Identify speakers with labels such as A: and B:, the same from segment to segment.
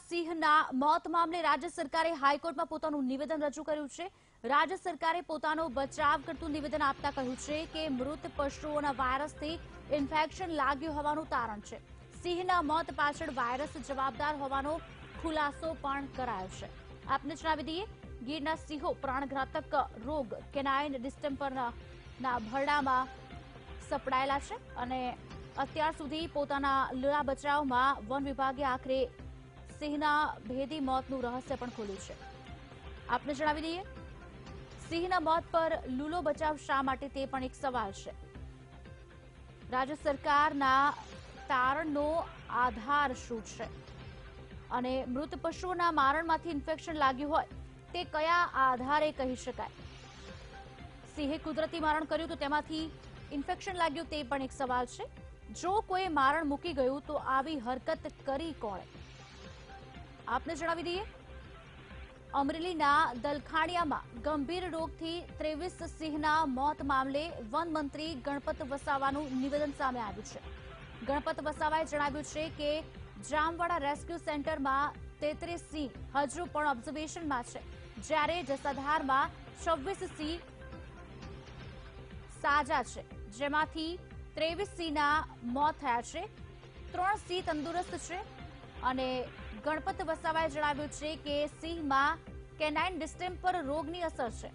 A: સિંહના મોત મામલે રાજ્ય સરકારે હાઈકોર્ટમાં પોતાનું નિવેદન રજૂ કર્યું છે. રાજ્ય સરકારે પોતાનો બચાવ કરતું નિવેદન આપતા કહ્યું છે કે મૃત પશુઓના વાયરસથી ઇન્ફેક્શન લાગ્યું હોવાનું તારણ છે. સિંહના મોત પાછળ વાયરસ જવાબદાર હોવાનો ખુલાસો પણ કરાયો છે. આપને જણાવી દઈએ ગીરના સિંહો પ્રાણઘાતક રોગ કેનાઇન ડિસ્ટેમ્પરના ભરડામાં સપડાયેલા છે અને અત્યાર સુધી પોતાના લીલા બચાવમાં વન વિભાગે આખરે સિંહના ભેદી મોતનું રહસ્ય પણ ખોલ્યું છે. આપને જણાવી દઈએ, સિંહના મોત પર લૂલો બચાવ શા માટે તે પણ એક સવાલ છે. રાજ્ય સરકારના તારણનો આધાર શું છે? અને મૃત પશુઓના મારણમાંથી ઇન્ફેક્શન લાગ્યું હોય, તે કયા આધારે કહી શકાય? સિંહે કુદરતી મારણ કર્યું તો તેમાંથી ઇન્ફેક્શન લાગ્યું તે પણ એક સવાલ છે. જો કોઈ મારણ મૂકી ગયું તો આવી હરકત કરી કોણે? આપને જણાવી દઈએ? અમરેલીના દલખાણિયામાં ગંભીર રોગથી ત્રેવીસ સિંહના મોત મામલે વન મંત્રી ગણપત વસાવાનું નિવેદન સામે આવ્યું છે. ગણપત વસાવાએ જણાવ્યું છે કે જામવાડા રેસ્ક્યુ સેન્ટરમાં તેત્રીસ સિંહ હજુ પણ ઓબ્ઝર્વેશનમાં છે. જ્યારે જસાધારમાં છવ્વીસ સિંહ સાજા છે, જેમાંથી ત્રેવીસ સિંહના મોત થયા છે. ત્રણ સિંહ તંદુરસ્ત છે. અને ગણપત વસાવાએ જણાવ્યું છે કે સિંહમાં કેનાઇન ડિસ્ટેમ્પર રોગની અસર છે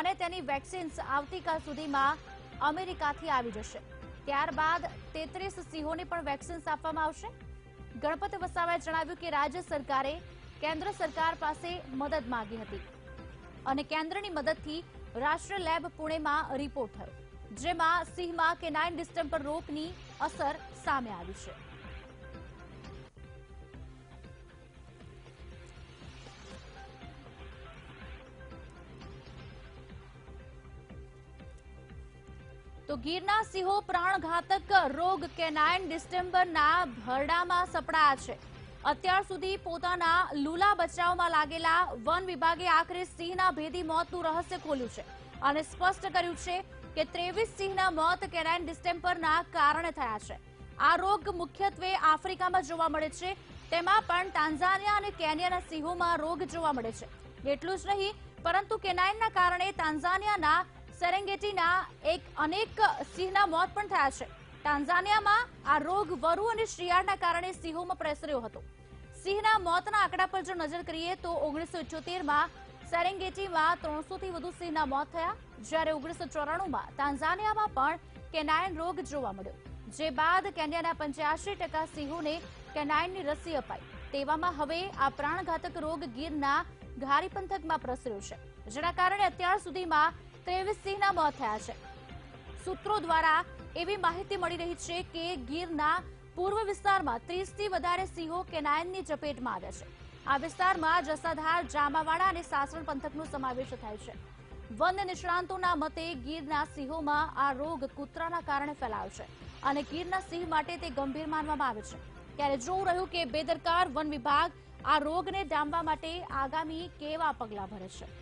A: અને તેની વેક્સિન્સ આવતીકાલ સુધીમાં અમેરિકાથી આવી જશે. ત્યારબાદ તેત્રીસ સિંહોને પણ વેક્સિન્સ આપવામાં આવશે. ગણપત વસાવાએ જણાવ્યું કે રાજ્ય સરકારે કેન્દ્ર સરકાર પાસે મદદ માંગી હતી અને કેન્દ્રની મદદથી રાષ્ટ્રીય લેબ પુણેમાં રિપોર્ટ થયો, જેમાં સિંહમાં કેનાઇન ડિસ્ટેમ્પર રોગની અસર સામે આવી છે. તો ગીરના સિંહો પ્રાણઘાતક રોગ કેનાઇન ડિસ્ટેમ્બરના ભરડામાં સપડાયા છે. અત્યાર સુધી પોતાના લૂલા બચાવમાં લાગેલા વન વિભાગે આખરે સિંહના ભેદી મોતનું રહસ્ય ખોલ્યું છે અને સ્પષ્ટ કર્યું છે કે ત્રેવીસ સિંહના મોત કેનાઇન ડિસ્ટેમ્પરના કારણે થયા છે. આ રોગ મુખ્યત્વે આફ્રિકામાં જોવા મળે છે. તેમાં પણ તાન્ઝાનિયા અને કેન્યાના સિંહોમાં રોગ જોવા મળે છે. એટલું જ નહીં, પરંતુ કેનાઇનના કારણે તાન્ઝાનિયાના સેરેંગેટીના એક અનેક સિંહના મોત પણ થયા છે. ટાન્ઝાનિયામાં આ રોગ વરુ અને શિયાળના કારણે સિંહોમાં પ્રસર્યો હતો. સિંહના મોતના આંકડા પર જો નજર કરીએ તો ઓગણીસો ઇઠ્યોતેરમાં સેરેંગેટીમાં ત્રણસોથી વધુ સિંહના મોત થયા. જ્યારે ઓગણીસો ચોરાણુંમાં તાંઝાનિયામાં પણ કેનાયન રોગ જોવા મળ્યો. જે બાદ કેન્યાના પંચ્યાસી ટકા સિંહોને કેનાઇનની રસી અપાઈ. તેવામાં હવે આ પ્રાણઘાતક રોગ ગીરના ઘારી પંથકમાં પ્રસર્યો છે. જેના કારણે અત્યાર સુધીમાં ત્રેવીસ સિંહના મોત થયા છે. સૂત્રો દ્વારા એવી માહિતી મળી રહી છે કે ગીરના પૂર્વ વિસ્તારમાં ત્રીસથી વધારે સિંહો કેનાયનની ચપેટમાં આવ્યા છે. આ વિસ્તારમાં જસાધાર, જામાવાડા અને સાસણ પંથકનો સમાવેશ થાય છે. વન નિષ્ણાંતોના મતે ગીરના સિંહોમાં આ રોગ કૂતરાના કારણે ફેલાયો છે અને ગીરના સિંહ માટે તે ગંભીર માનવામાં આવે છે. ત્યારે જોવું રહ્યું કે બેદરકાર વન વિભાગ આ રોગને ડામવા માટે આગામી કેવા પગલાં ભરે છે.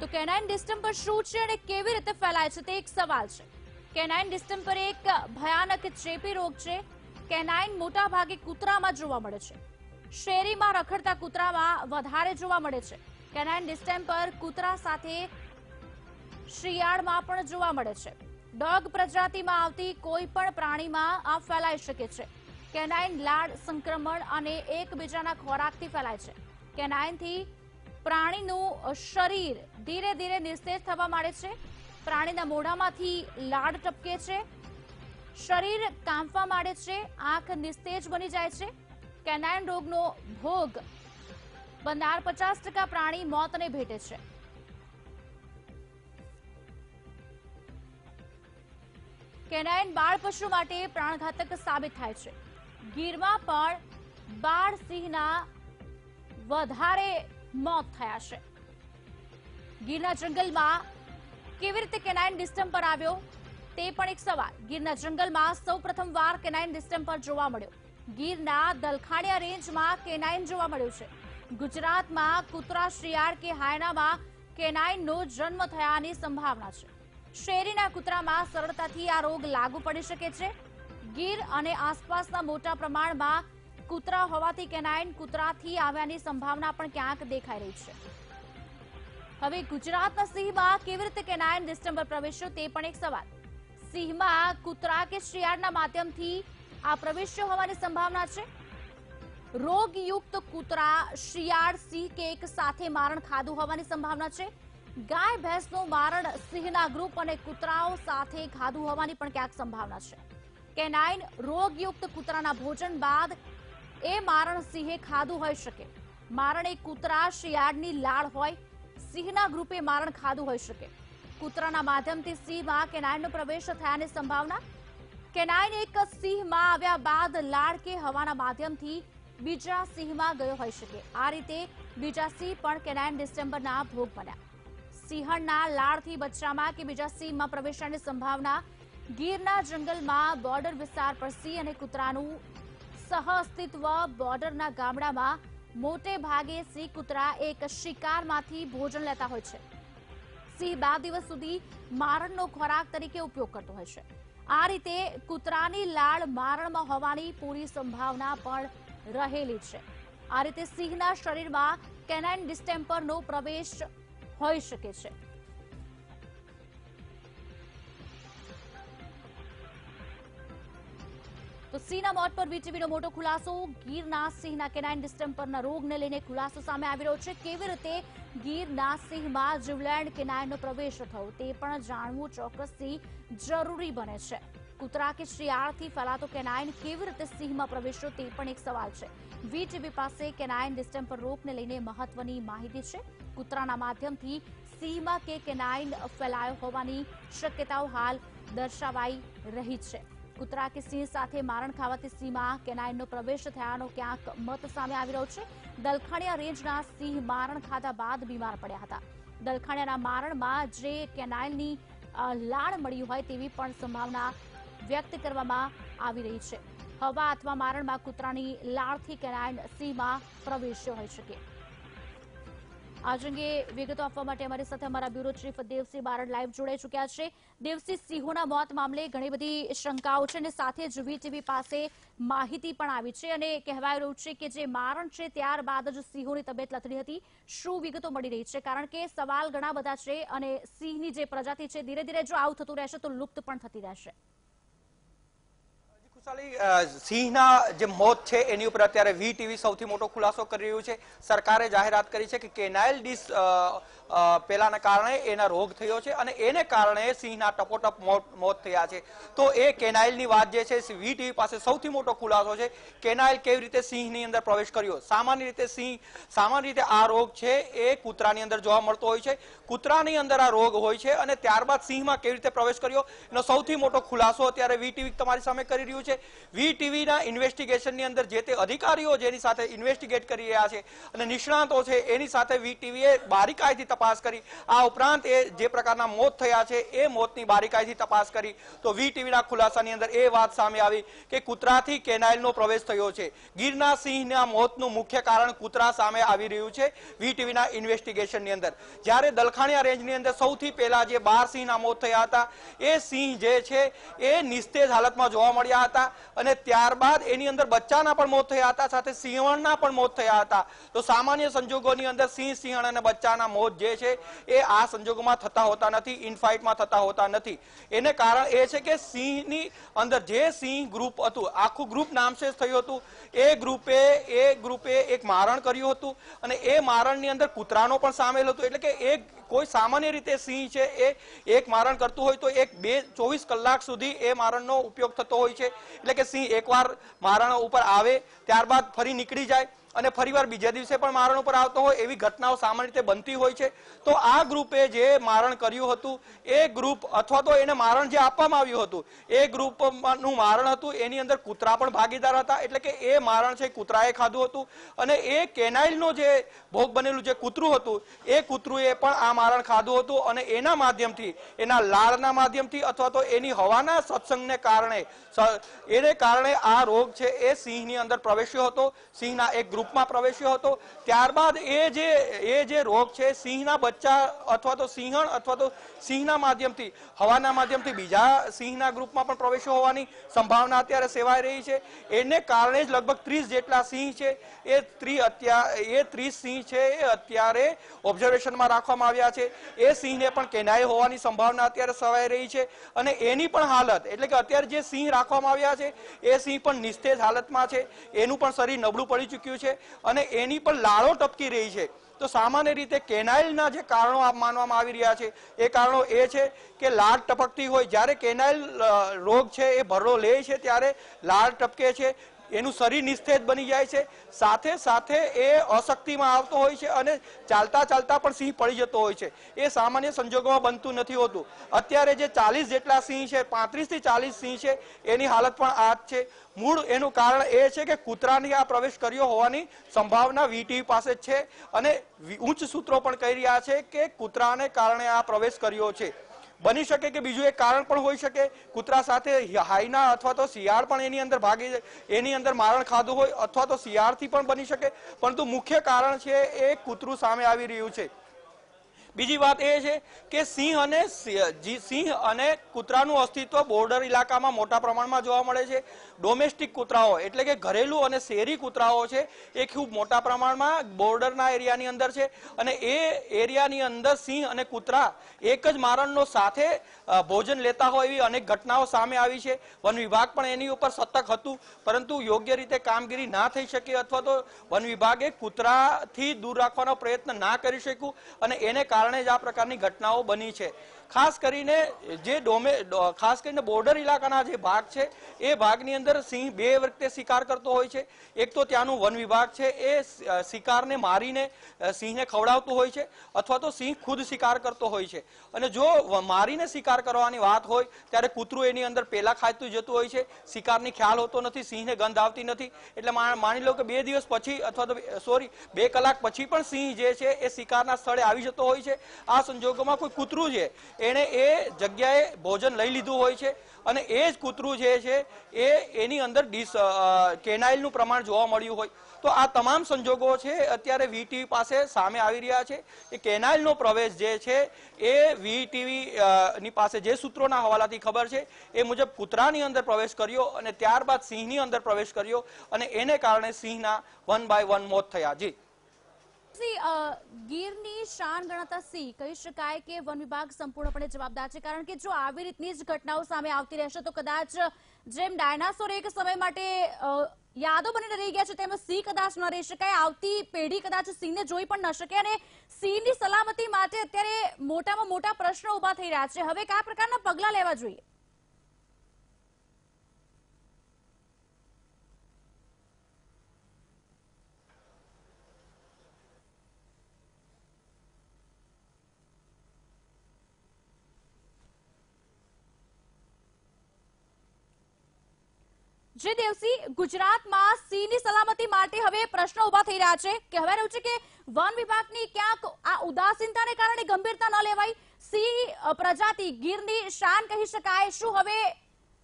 A: તો કેનાઇન ડિસ્ટેમ્પર શું છે અને કેવી રીતે ફેલાય છે તે એક સવાલ છે. કેનાઇન ડિસ્ટેમ્પર એક ભયાનક ચેપી રોગ છે. કેનાઇન મોટા ભાગે કૂતરામાં જોવા મળે છે. શેરીમાં રખડતા કૂતરામાં વધારે જોવા મળે છે. કેનાઇન ડિસ્ટેમ્પર કૂતરા સાથે શિયાળમાં પણ જોવા મળે છે. ડોગ પ્રજાતિમાં આવતી કોઈ પણ પ્રાણીમાં આ ફેલાઈ શકે છે. કેનાઇન લાળ સંક્રમણ અને એકબીજાના ખોરાકથી ફેલાય છે. કેનાઇનથી પ્રાણીનું શરીર ધીરે ધીરે નિસ્તેજ થવા માંડે છે. પ્રાણીના મોઢામાંથી લાળ ટપકે છે. શરીર કાંપવા માંડે છે. આંખ નિસ્તેજ બની જાય છે. કેનાઇન રોગનો ભોગ બનનાર પચાસ ટકા પ્રાણી મોતને ભેટે છે. કેનાઇન બાળ પશુ માટે પ્રાણઘાતક સાબિત થાય છે. ગીરમાં પણ બાળ સિંહના વધારે મોત થયા છે. ગીરના જંગલમાં કેવી રીતે કેનાઇન ડિસ્ટેમ્પર આવ્યો? તે પણ એક સવાલ. ગીરના જંગલમાં સૌ પ્રથમવાર કેનાઇન ડિસ્ટેમ્પર જોવા મળ્યો. ગીરના દલખાણિયા રેન્જમાં કેનાઇન જોવા મળ્યું છે. ગુજરાતમાં કૂતરા શિયાળ કે હાયણામાં કેનાઇનનો જન્મ થયાની સંભાવના છે. શેરીના કૂતરામાં સરળતાથી આ રોગ લાગુ પડી શકે છે. ગીર અને આસપાસના મોટા પ્રમાણમાં કૂતરા હોવાથી કેનાઇન કૂતરાથી આવ્યાની સંભાવના પણ ક્યાંક દેખાઈ રહી છે. હવે ગુજરાતના સિંહમાં કેવી રીતે કેનાઇન ડિસ્ટેમ્બર પ્રવેશ્યો તે પણ એક સવાલ. સિંહમાં કૂતરા કે શિયાળના માધ્યમથી આ પ્રવેશ્યો હોવાની સંભાવના છે? રોગયુક્ત કૂતરા, શિયાળ, સિંહ કે એક સાથે મારણ ખાધું હોવાની સંભાવના છે? ગાય, ભેંસનું મારણ સિંહના ગ્રુપ અને કૂતરાઓ સાથે ખાધું હોવાની પણ ક્યાંક સંભાવના છે. કેનાઇન રોગયુક્ત કૂતરાના ભોજન બાદ એ મારણ સિંહે ખાધું હોઈ શકે. મારણ એ કૂતરા શિયાળની લાળ હોય, સિંહના ગ્રુપે મારણ ખાધું હોઈ શકે. કૂતરાના માધ્યમથી સિંહમાં કેનાઇનનો પ્રવેશ થયાની સંભાવના? કેનાઇન એક સિંહમાં આવ્યા બાદ લાળ કે હવાના માધ્યમથી બીજા સિંહમાં ગયો હોઈ શકે. આ રીતે બીજા સિંહ પણ કેનાઇન ડિસેમ્બરના ભોગ બન્યા. સિંહણના લાળથી બચ્ચામાં કે બીજા સિંહમાં પ્રવેશવાની સંભાવના? ગીરના જંગલમાં બોર્ડર વિસ્તાર પર સિંહ અને કૂતરાનું સહઅસ્તિત્વ બોર્ડરના ગામડામાં મોટે ભાગે સિંહ કૂતરા એક શિકારમાંથી ભોજન લેતા હોય છે. સિંહ બે દિવસ સુધી મારણનો ખોરાક તરીકે ઉપયોગ કરતો હોય છે. આ રીતે કૂતરાની લાળ મારણમાં હોવાની પૂરી સંભાવના પણ રહેલી છે. આ રીતે સિંહના શરીરમાં કેનાઇન ડિસ્ટેમ્પરનો પ્રવેશ હોઈ શકે છે. તો સિંહના મોત પર વીટીવીનો મોટો ખુલાસો. ગીરના સિંહના કેનાઇન ડિસ્ટેમ્પરના રોગને લઈને ખુલાસો સામે આવી રહ્યો છે. કેવી રીતે ગીરના સિંહમાં જીવલેણ કેનાઇનનો પ્રવેશ થયો તે પણ જાણવું ચોક્કસથી જરૂરી બને છે. કૂતરા કે શિયાળથી ફેલાતો કેનાઇન કેવી રીતે સિંહમાં પ્રવેશ્યો તે પણ એક સવાલ છે. વીટીવી પાસે કેનાઇન ડિસ્ટેમ્પર રોગને લઈને મહત્વની માહિતી છે. કૂતરાના માધ્યમથી સિંહમાં કે કેનાઇન ફેલાયો હોવાની શક્યતાઓ હાલ દર્શાવાઈ રહી છે. કૂતરા કે સિંહ સાથે મારણ ખાવાથી સિંહમાં કેનાઇનનો પ્રવેશ થયાનો ક્યાંક મત સામે આવી રહ્યો છે. દલખાણિયા રેન્જના સિંહ મારણ ખાધા બાદ બીમાર પડ્યા હતા. દલખાણિયાના મારણમાં જે કેનાઇલની લાળ મળી હોય તેવી પણ સંભાવના વ્યક્ત કરવામાં આવી રહી છે. હવા અથવા મારણમાં કૂતરાની લાળથી કેનાઇન સિંહમાં પ્રવેશ્યો હોઈ શકે. આજ અંગે વિગતો આપવા માટે અમારી સાથે અમારા bureau chief Devsinh Barad live જોડાઈ ચૂક્યા છે. દેવસિંહ, સિંહોના મોત મામલે ઘણી બધી શંકાઓ છે અને સાથે જ વીટીવી પાસે માહિતી પણ આવી છે અને કહેવાય રહ્યું છે કે જે મારણ છે ત્યારબાદ જ સિંહોની તબિયત લથડી હતી. શું વિગતો મળી રહી છે? કારણ કે સવાલ ઘણા બધા છે અને સિંહની જે પ્રજાતિ છે, ધીરે ધીરે જો આવું થતું રહેશે તો લુપ્ત પણ થતી રહેશે.
B: સિંહના જે મોત છે એની ઉપર અત્યારે વી ટીવી સૌથી મોટો ખુલાસો કરી રહ્યું છે. સરકારે જાહેરાત કરી છે કે કેનાઇલ ડીસ પેલાના કારણે એના રોગ થયો છે અને એને કારણે સિંહના ટપોટપ મોત થયા છે. તો એ કેનાઇલની વાત જે છે વીટીવી પાસે સૌથી મોટો ખુલાસો છે, કેનાઇલ કેવી રીતે સિંહની અંદર પ્રવેશ કર્યો? સામાન્ય રીતે સિંહ, સામાન્ય રીતે આ રોગ છે, એ કૂતરાની અંદર જોવા મળતો હોય છે. કૂતરાની અંદર આ રોગ હોય છે અને ત્યારબાદ સિંહમાં કેવી રીતે પ્રવેશ કર્યો? એનો સૌથી મોટો ખુલાસો અત્યારે વીટીવી તમારી સામે કરી રહ્યું છે. વીટીવીના ઇન્વેસ્ટિગેશનની અંદર જે તે અધિકારીઓ જેની સાથે ઇન્વેસ્ટિગેટ કરી રહ્યા છે અને નિષ્ણાતો છે, એની સાથે વી ટીવીએ બારીકાઈથી તપાસ કરી. આ ઉપરાંત એ જે પ્રકારના મોત થયા છે, એ મોતની બારીકાઈથી તપાસ કરી. તો વી ટીવીના ખુલાસાની અંદર એ વાત સામે આવી કે કૂતરાથી કેનાઇલનો પ્રવેશ થયો છે. ગીરના સિંહના મોતનું મુખ્ય કારણ કૂતરા સામે આવી રહ્યું છે વી ટીવીના ઇન્વેસ્ટિગેશનની અંદર. જ્યારે દલખાણિયા રેન્જની અંદર સૌથી પહેલા જે બાર સિંહના મોત થયા હતા, એ સિંહ જે છે, એ નિસ્તેજ હાલતમાં જોવા મળ્યા હતા અને ત્યારબાદ એની અંદર બચ્ચાના પણ મોત થયા હતા, સાથે સિંહણના પણ મોત થયા હતા. તો સામાન્ય સંજોગોની અંદર સિંહ, સિંહણ અને બચ્ચાના મોત જે છે, એ આ સંજોગોમાં થતા હોતા નથી, ઇનફાઇટમાં થતા હોતા નથી. એને કારણ એ છે કે સિંહની અંદર જે સિંહ ગ્રુપ હતું, આખું ગ્રુપ નામશેષ થયું હતું. એ ગ્રુપે એ ગ્રુપે એક મારણ કર્યું હતું અને એ મારણની અંદર કૂતરાનો પણ સામેલ હતો. એટલે કે એક, કોઈ સામાન્ય રીતે સિંહ છે, એ એક મારણ કરતું હોય તો એક બે, ચોવીસ કલાક સુધી એ મારણનો ઉપયોગ થતો હોય છે. એટલે કે સિંહ એકવાર મારણ ઉપર આવે, ત્યારબાદ ફરી નીકળી જાય. અને ફરીવાર બીજા દિવસે પણ મારણ ઉપર આવતો હોય એવી ઘટનાઓ સામાન્ય રીતે બનતી હોય છે. તો આ ગ્રુપે જે મારણ કર્યું હતું, એ ગ્રુપ અથવા તો એને મારણ જે આપવામાં આવ્યું હતું, એ ગ્રુપનું મારણ હતું, એની અંદર કૂતરા પણ ભાગીદાર હતા. એટલે કે એ મારણ છે કૂતરાએ ખાધું હતું. અને એ કેનાઇલનો જે ભોગ બનેલું જે કૂતરું હતું, એ કૂતરુએ પણ આ મારણ ખાધું હતું અને એના માધ્યમથી, એના લાળના માધ્યમથી અથવા તો એની હવાના સત્સંગને કારણે એને કારણે આ રોગ છે એ સિંહની અંદર પ્રવેશ્યો હતો. સિંહના એક ગ્રુપ ગ્રુપમાં પ્રવેશ્યો હતો. ત્યારબાદ એ જે એ જે રોગ છે, સિંહના બચ્ચા અથવા તો સિંહણ અથવા તો સિંહના માધ્યમથી, હવાના માધ્યમથી બીજા સિંહના ગ્રુપમાં પણ પ્રવેશ્યો હોવાની સંભાવના અત્યારે સેવાઈ રહી છે. એને કારણે જ લગભગ ત્રીસ જેટલા સિંહ છે, એ ત્રી અત્યારે એ ત્રીસ સિંહ છે, એ અત્યારે ઓબ્ઝર્વેશનમાં રાખવામાં આવ્યા છે. એ સિંહને પણ કેનાઈ હોવાની સંભાવના અત્યારે સવાઈ રહી છે અને એની પણ હાલત, એટલે કે અત્યારે જે સિંહ રાખવામાં આવ્યા છે, એ સિંહ પણ નિસ્તેજ હાલતમાં છે. એનું પણ શરીર નબળું પડી ચૂક્યું છે. અને એની પણ લાળો ટપકી રહી છે. તો સામાન્ય રીતે કેનાઇલના જે કારણો માનવામાં આવી રહ્યા છે, એ કારણો એ છે કે લાળ ટપકતી હોય, જ્યારે કેનાઇલ રોગ છે એ ભરડો લે છે, ત્યારે લાળ ટપકે છે એનું શરીર નિસ્તેજ બની જાય છે. સાથે સાથે એ અશક્તિમાં આવતો હોય છે અને ચાલતા ચાલતા પણ સિંહ પડી જતો હોય છે. એ સામાન્ય સંજોગોમાં બનતું નથી હોતું. અત્યારે જે ચાલીસ જેટલા સિંહ છે, પાંત્રીસથી ચાલીસ સિંહ છે, એની હાલત પણ આ જ છે. મૂળ એનું કારણ એ છે કે કૂતરાની આ પ્રવેશ કર્યો હોવાની સંભાવના વીટીવી પાસે છે અને ઉચ્ચ સૂત્રો પણ કહી રહ્યા છે કે કૂતરાને કારણે આ પ્રવેશ કર્યો છે. બની શકે કે બીજું એક કારણ પણ હોઈ શકે? કૂતરા સાથે હાઈના અથવા તો શિયાળ પણ એની અંદર ભાગી એની અંદર મારણ ખાધું હોય અથવા તો શિયાળથી પણ બની શકે. પરંતુ મુખ્ય કારણ છે એ કૂતરું સામે આવી રહ્યું છે. બીજી વાત એ છે કે સિંહ અને સિંહ અને કૂતરાનું અસ્તિત્વ બોર્ડર ઇલાકામાં મોટા પ્રમાણમાં જોવા મળે છે. ડોમેસ્ટિક કૂતરાઓ એટલે કે ઘરેલું અને શેરી કૂતરાઓ છે, એ ખૂબ મોટા પ્રમાણમાં બોર્ડરના એરિયાની અંદર છે. અને એ એરિયાની અંદર સિંહ અને કૂતરા એક જ મારણનો સાથે ભોજન લેતા હોય એવી અનેક ઘટનાઓ સામે આવી છે. વન વિભાગ પણ એની ઉપર સતર્ક હતું, પરંતુ યોગ્ય રીતે કામગીરી ના થઈ શકી અથવા તો વન વિભાગે કૂતરાથી દૂર રાખવાનો પ્રયત્ન ના કરી શક્યું. અને એને કારણે જ આ પ્રકારની ઘટનાઓ બની છે. ખાસ કરીને જે ડોમે ખાસ કરીને બોર્ડર ઇલાકાના જે ભાગ છે, એ ભાગની અંદર સિંહ બે વખતે શિકાર કરતો હોય છે. એક તો ત્યાંનું વન વિભાગ છે, એ શિકારને મારીને સિંહને ખવડાવતું હોય છે, અથવા તો સિંહ ખુદ શિકાર કરતો હોય છે. અને જો મારીને શિકાર કરવાની વાત હોય, ત્યારે કૂતરું એની અંદર પેલા ખાતું જતું હોય છે. શિકારની ખ્યાલ હોતો નથી, સિંહને ગંધ આવતી નથી. એટલે માની લો કે બે દિવસ પછી, અથવા તો સોરી, બે કલાક પછી પણ સિંહ જે છે, એ શિકારના સ્થળે આવી જતો હોય છે. આ સંજોગોમાં કોઈ કૂતરું છે. એણે એ જગ્યાએ ભોજન લઈ લીધું હોય છે અને એ જ કૂતરું જે છે એ એની અંદર ડિસ કેનાઇલનું પ્રમાણ જોવા મળ્યું હોય. તો આ તમામ સંજોગો છે અત્યારે વીટીવી પાસે સામે આવી રહ્યા છે. એ કેનાઇલનો પ્રવેશ જે છે એ વીટીવી ની પાસે જે સૂત્રોના હવાલાથી ખબર છે એ મુજબ કૂતરાની અંદર પ્રવેશ કર્યો અને ત્યારબાદ સિંહની અંદર પ્રવેશ કર્યો અને એને કારણે સિંહના વન બાય વન મોત થયા. જી.
A: સી, ગીરની શાન ગણાતા સિંહ કહી શકાય કે વન વિભાગ સંપૂર્ણપણે જવાબદાર છે. કારણ કે જો આવી રીતની જ ઘટનાઓ સામે આવતી રહેશે તો કદાચ જેમ ડાયનાસોર એક સમય માટે યાદો બનીને રહી ગયા છે તેમ સિંહ કદાચ ન રહી શકાય. આવતી પેઢી કદાચ સિંહને જોઈ પણ ન શકે અને સિંહની સલામતી માટે અત્યારે મોટામાં મોટા પ્રશ્નો ઊભા થઈ રહ્યા છે. હવે કયા પ્રકારના પગલા લેવા જોઈએ? જે દેવસી ગુજરાતમાં સિંહની સલામતી માટે હવે પ્રશ્નો ઊભા થઈ રહ્યા છે. કે હવે રહ્યું છે કે વન વિભાગની ક્યાંક આ ઉદાસીનતાને કારણે ગંભીરતા ન લેવાય સિંહ પ્રજાતિ ગીરની શાન કહી શકાય. શું હવે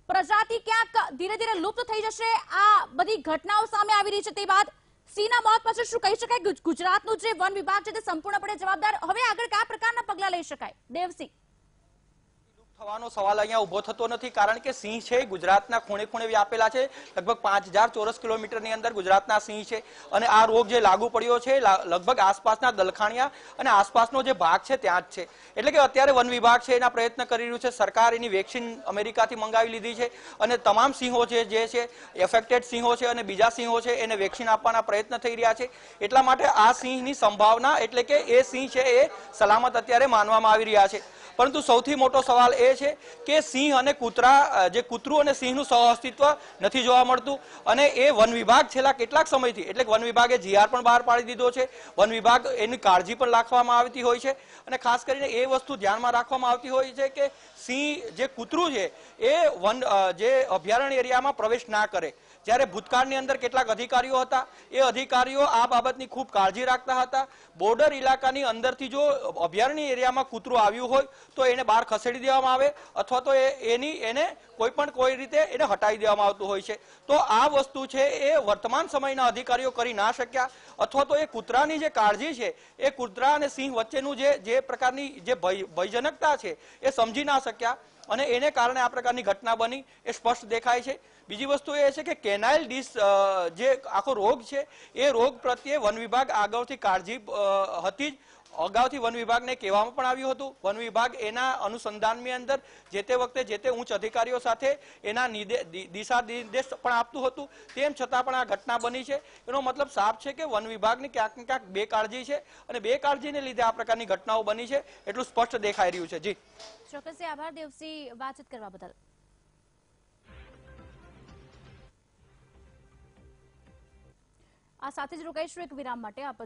A: પ્રજાતિ ક્યાંક ધીરે ધીરે લુપ્ત થઈ જશે? આ બધી ઘટનાઓ સામે આવી રહી છે તે બાદ સિંહના મોત પછી શું કહી શકાય? ગુજ- ગુજરાતનું જે વન વિભાગ છે તે સંપૂર્ણપણે જવાબદાર. હવે આગળ કયા પ્રકારના પગલાં લઈ શકાય? દેવસિંહ.
B: થવાનો સવાલ અહીંયા ઊભો થતો નથી, કારણ કે સિંહ છે, ગુજરાતના ખૂણે ખૂણે વ્યાપેલા છે. લગભગ પાંચ હજાર ચોરસ કિલોમીટરની અંદર ગુજરાતના સિંહ છે. અને આ રોગ જે લાગુ પડ્યો છે લગભગ આસપાસના દલખાણિયા અને આસપાસનો જે ભાગ છે, ત્યાં જ છે. એટલે કે અત્યારે વન વિભાગ છે, એના પ્રયત્ન કરી રહ્યું છે. સરકાર એની વેક્સિન અમેરિકાથી મંગાવી લીધી છે. અને તમામ સિંહો છે જે છે, એફેક્ટેડ સિંહો છે અને બીજા સિંહો છે, એને વેક્સિન આપવાના પ્રયત્ન થઈ રહ્યા છે. એટલા માટે આ સિંહની સંભાવના, એટલે કે એ સિંહ છે, એ સલામત અત્યારે માનવામાં આવી રહ્યા છે. પરંતુ સૌથી મોટો સવાલ એ છે કે સિંહ અને કૂતરા જે કૂતરું અને સિંહનું સહઅસ્તિત્વ નથી જોવા મળતું. અને એ વન વિભાગ છેલ્લા કેટલાક સમયથી, એટલે વન વિભાગે જીઆર પણ બહાર પાડી દીધો છે, વન વિભાગ એની કાળજી પણ રાખવામાં આવતી હોય છે. અને ખાસ કરીને એ વસ્તુ ધ્યાનમાં રાખવામાં આવતી હોય છે કે સિંહ જે કૂતરું છે, એ વન જે અભયારણ્ય એરિયામાં પ્રવેશ ના કરે. જ્યારે ભૂતકાળની અંદર કેટલાક અધિકારીઓ હતા, એ અધિકારીઓ આ બાબતની ખૂબ કાળજી રાખતા હતા. બોર્ડર ઇલાકાની અંદરથી જો અભયારણ્ય એરિયામાં કૂતરું આવ્યું હોય, તો એને બહાર ખસેડી દેવામાં આવે અથવા તો એની, એને કોઈ પણ કોઈ રીતે એને હટાવી દેવામાં આવતું હોય છે. તો આ વસ્તુ છે એ વર્તમાન સમયના અધિકારીઓ કરી ના શક્યા અથવા તો એ કૂતરાની જે કાળજી છે, એ કૂતરા અને સિંહ વચ્ચેનું જે જે પ્રકારની જે ભય, ભયજનકતા છે, એ સમજી ના શક્યા અને એને કારણે આ પ્રકારની ઘટના બની, એ સ્પષ્ટ દેખાય છે. બીજી વસ્તુ એ છે કે કેનાઇલ ડિસ જે આખો રોગ છે, એ રોગ પ્રત્યે વન વિભાગ આગળથી કાળજી હતી જ. અગાઉથી વન વિભાગને કહેવામાં પણ આવ્યું હતું. વન વિભાગ એના અનુસંધાનની અંદર જે તે વખતે જે તે ઉચ્ચ અધિકારીઓ સાથે એના દિશા નિર્દેશ પણ આપતું હતું. તેમ છતાં પણ આ ઘટના બની છે. એનો મતલબ સાફ છે કે વન વિભાગની ક્યાંક ને ક્યાંક બેકાળજી છે અને બેકાળજીને લીધે આ પ્રકારની ઘટનાઓ બની છે. એટલું સ્પષ્ટ દેખાઈ રહ્યું છે. જી.
A: ચોક્કસ આભાર દેવસિંહ. વાતચીત કરવા બદલ. આ સાથે જ રોકાઈશું એક વિરામ માટે આપ